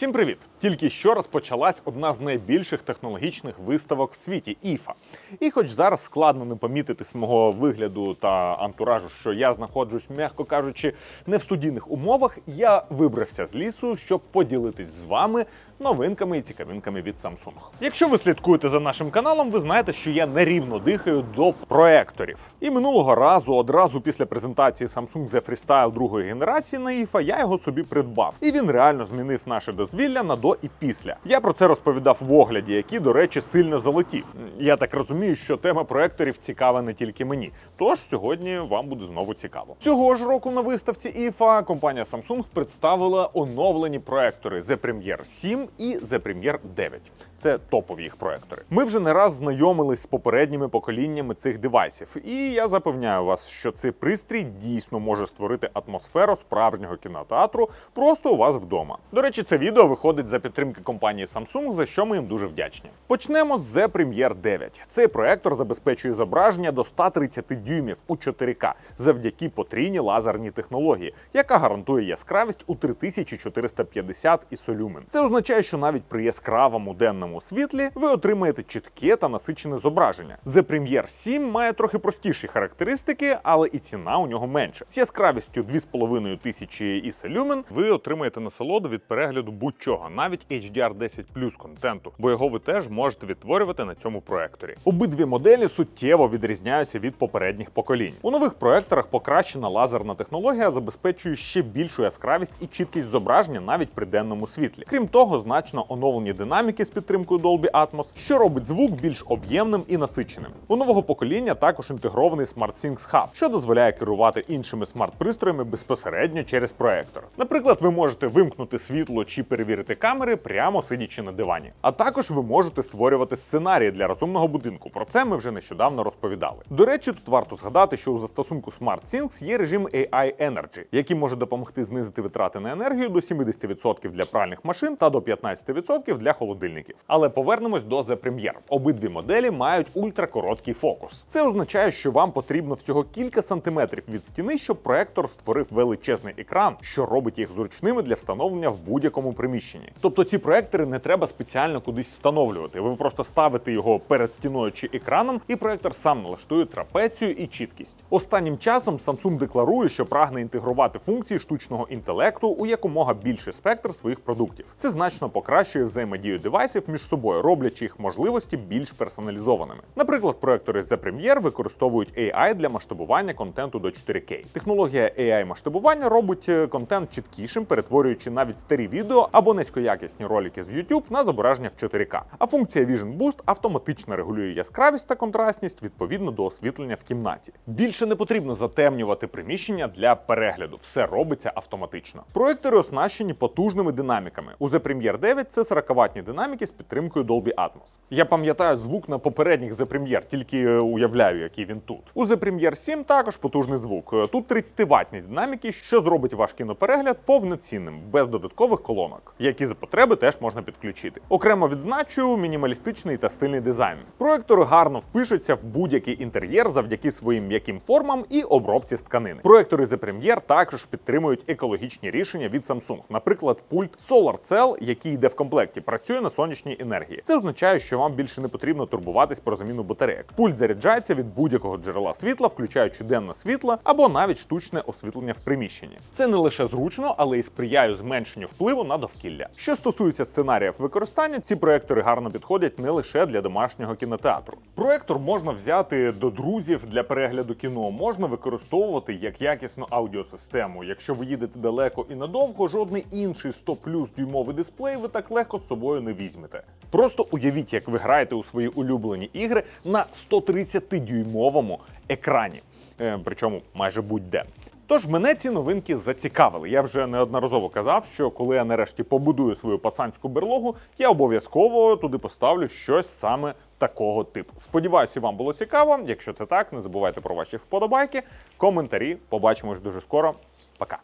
Всім привіт! Тільки що розпочалась одна з найбільших технологічних виставок в світі іфа. І хоч зараз складно не помітити з мого вигляду та антуражу, що я знаходжусь, м'яко кажучи, не в студійних умовах, я вибрався з лісу, щоб поділитись з вами новинками і цікавинками від Samsung. Якщо ви слідкуєте за нашим каналом, ви знаєте, що я нерівно дихаю до проекторів. І минулого разу, одразу після презентації Samsung Z Freestyle другої генерації на IFA, я його собі придбав. І він реально змінив наше дозвілля на до і після. Я про це розповідав в огляді, який, до речі, сильно залетів. Я так розумію, що тема проекторів цікава не тільки мені. Тож сьогодні вам буде знову цікаво. Цього ж року на виставці IFA компанія Samsung представила оновлені проектори The Premier 7 і The Premier 9. Це топові їх проектори. Ми вже не раз знайомились з попередніми поколіннями цих девайсів, і я запевняю вас, що цей пристрій дійсно може створити атмосферу справжнього кінотеатру просто у вас вдома. До речі, це відео виходить за підтримки компанії Samsung, за що ми їм дуже вдячні. Почнемо з The Premier 9. Цей проектор забезпечує зображення до 130 дюймів у 4К завдяки потрійній лазерній технології, яка гарантує яскравість у 3450 ісолюмен. Це означає, що навіть при яскравому денному світлі ви отримаєте чітке та насичене зображення. The Premier 7 має трохи простіші характеристики, але і ціна у нього менша. З яскравістю 2500 ісолюмен ви отримаєте насолоду від перегляду будь-чого, навіть HDR10 контенту, бо його ви теж можете відтворювати на цьому проекторі. Обидві моделі суттєво відрізняються від попередніх поколінь. У нових проекторах покращена лазерна технологія забезпечує ще більшу яскравість і чіткість зображення навіть при денному світлі. Крім того, значно оновлені динаміки з підтримкою Dolby Atmos, що робить звук більш об'ємним і насиченим. У нового покоління також інтегрований SmartSync Hub, що дозволяє керувати іншими смарт-пристроями безпосередньо через проектор. Наприклад, ви можете вимкнути світло чи перевірити камери прямо сидячи на дивані. А також ви можете створювати сценарії для розумного будинку. Про це ми вже нещодавно розповідали. До речі, тут варто згадати, що у застосунку SmartSyncs є режим AI Energy, який може допомогти знизити витрати на енергію до 70% для пральних машин та до 15% для холодильників. Але повернемось до The Premier. Обидві моделі мають ультракороткий фокус. Це означає, що вам потрібно всього кілька сантиметрів від стіни, щоб проектор створив величезний екран, що робить їх зручними для встановлення в будь-якому приміщенні. Тобто ці проектори не треба спеціально кудись встановлювати. Ви просто ставите його перед стіною чи екраном, і проектор сам налаштує трапецію і чіткість. Останнім часом Samsung декларує, що прагне інтегрувати функції штучного інтелекту у якомога більший спектр своїх продуктів. Це значно покращує взаємодію девайсів між собою, роблячи їх можливості більш персоналізованими. Наприклад, проектори The Premier використовують AI для масштабування контенту до 4K. Технологія AI масштабування робить е, контент чіткішим, перетворюючи навіть старі відео або низькоякісні ролики з YouTube на зображення в 4К. А функція Vision Boost автоматично регулює яскравість та контрастність відповідно до освітлення в кімнаті. Більше не потрібно затемнювати приміщення для перегляду, все робиться автоматично. Проектори оснащені потужними динаміками. У The Premier 9 це 40-ваттні динаміки з підтримкою Dolby Atmos. Я пам'ятаю звук на попередніх The Premier, тільки е, уявляю, який він тут. У The Premier 7 також потужний звук. Е, Тут 30-ваттні динаміки, що зробить ваш кіноперегляд повноцінним, без додаткових колонок, які за потреби теж можна підключити. Окремо відзначу мінімалістичний та стильний дизайн. Проектори гарно впишуться в будь-який інтер'єр завдяки своїм м'яким формам і обробці з тканини. Проектори The Premier також підтримують екологічні рішення від Samsung. Наприклад, пульт Solar Cell, який йде в комплекті, працює на сонячній енергії. Це означає, що вам більше не потрібно турбуватись про заміну батареїк. Пульт заряджається від будь-якого джерела світла, включаючи денне світло або навіть штучне освітлення в приміщенні. Це не лише зручно, але й сприяє зменшенню впливу на довкілля. Що стосується сценаріїв використання, ці проектори гарно підходять не лише для домашнього кінотеатру. Проектор можна взяти до друзів для перегляду кіно, можна використовувати як якісну аудіосистему. Якщо ви їдете далеко і надовго, жодний інший 100 плюс дюймовий дисплей ви так легко з собою не візьмете. Просто уявіть, як ви граєте у свої улюблені ігри на 130-дюймовому екрані, Е, причому майже будь-де. Тож мене ці новинки зацікавили. Я вже неодноразово казав, що коли я нарешті побудую свою пацанську берлогу, я обов'язково туди поставлю щось саме такого типу. Сподіваюся, вам було цікаво. Якщо це так, не забувайте про ваші вподобайки, коментарі. Побачимось дуже скоро. Пока.